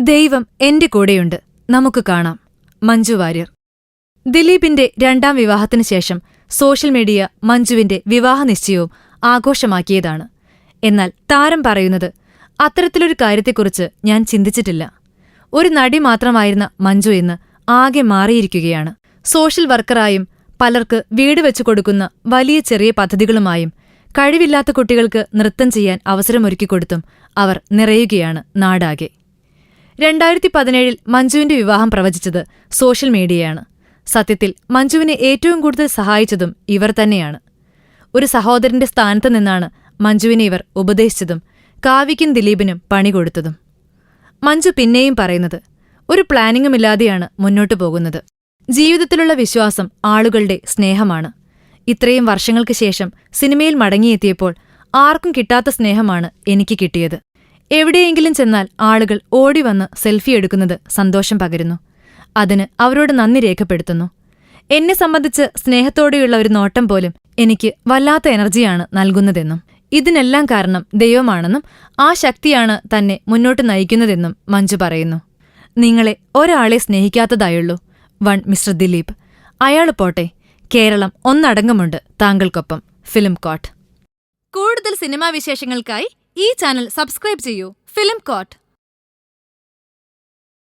ദൈവം എന്റെ കൂടെയുണ്ട്. നമുക്ക് കാണാം. മഞ്ജു വാര്യർ. ദിലീപിന്റെ രണ്ടാം വിവാഹത്തിനു ശേഷം സോഷ്യൽ മീഡിയ മഞ്ജുവിന്റെ വിവാഹ നിശ്ചയവും ആഘോഷമാക്കിയതാണ്. എന്നാൽ താരം പറയുന്നത് അത്തരത്തിലൊരു കാര്യത്തെക്കുറിച്ച് ഞാൻ ചിന്തിച്ചിട്ടില്ല. ഒരു നടി മാത്രമായിരുന്ന മഞ്ജു ഇന്ന് ആകെ മാറിയിരിക്കുകയാണ്. സോഷ്യൽ വർക്കറായും പലർക്ക് വീട് വെച്ചു കൊടുക്കുന്ന വലിയ ചെറിയ പദ്ധതികളുമായും കഴിവില്ലാത്ത കുട്ടികൾക്ക് നൃത്തം ചെയ്യാൻ അവസരമൊരുക്കിക്കൊടുത്തും അവർ നിറയുകയാണ് നാടാകെ. രണ്ടായിരത്തി പതിനേഴിൽ മഞ്ജുവിന്റെ വിവാഹം പ്രവചിച്ചത് സോഷ്യൽ മീഡിയയാണ്. സത്യത്തിൽ മഞ്ജുവിനെ ഏറ്റവും കൂടുതൽ സഹായിച്ചതും ഇവർ തന്നെയാണ്. ഒരു സഹോദരന്റെ സ്ഥാനത്ത് നിന്നാണ് മഞ്ജുവിനെ ഇവർ ഉപദേശിച്ചതും കാവ്യയ്ക്കും ദിലീപിനും പണി കൊടുത്തതും. മഞ്ജു പിന്നെയും പറയുന്നത് ഒരു പ്ലാനിങ്ങുമില്ലാതെയാണ് മുന്നോട്ടു പോകുന്നത്. ജീവിതത്തിലുള്ള വിശ്വാസം ആളുകളുടെ സ്നേഹമാണ്. ഇത്രയും വർഷങ്ങൾക്ക് ശേഷം സിനിമയിൽ മടങ്ങിയെത്തിയപ്പോൾ ആർക്കും കിട്ടാത്ത സ്നേഹമാണ് എനിക്ക് കിട്ടിയത്. എവിടെയെങ്കിലും ചെന്നാൽ ആളുകൾ ഓടി വന്ന് സെൽഫി എടുക്കുന്നത് സന്തോഷം പകരുന്നു. അതിന് അവരോട് നന്ദി രേഖപ്പെടുത്തുന്നു. എന്നെ സംബന്ധിച്ച് സ്നേഹത്തോടെയുള്ള ഒരു നോട്ടം പോലും എനിക്ക് വല്ലാത്ത എനർജിയാണ് നൽകുന്നതെന്നും ഇതിനെല്ലാം കാരണം ദൈവമാണെന്നും ആ ശക്തിയാണ് തന്നെ മുന്നോട്ട് നയിക്കുന്നതെന്നും മഞ്ജു പറയുന്നു. നിങ്ങളെ ഒരാളെ സ്നേഹിക്കാത്തതായുള്ളൂ വൺ മിസ്റ്റർ ദിലീപ്. അയാൾ പോട്ടെ. കേരളം ഒന്നടങ്കമുണ്ട് താങ്കൾക്കൊപ്പം. Film coat. കൂടുതൽ സിനിമാ വിശേഷങ്ങൾക്കായി ഈ ചാനൽ സബ്സ്ക്രൈബ് ചെയ്യൂ. Film coat.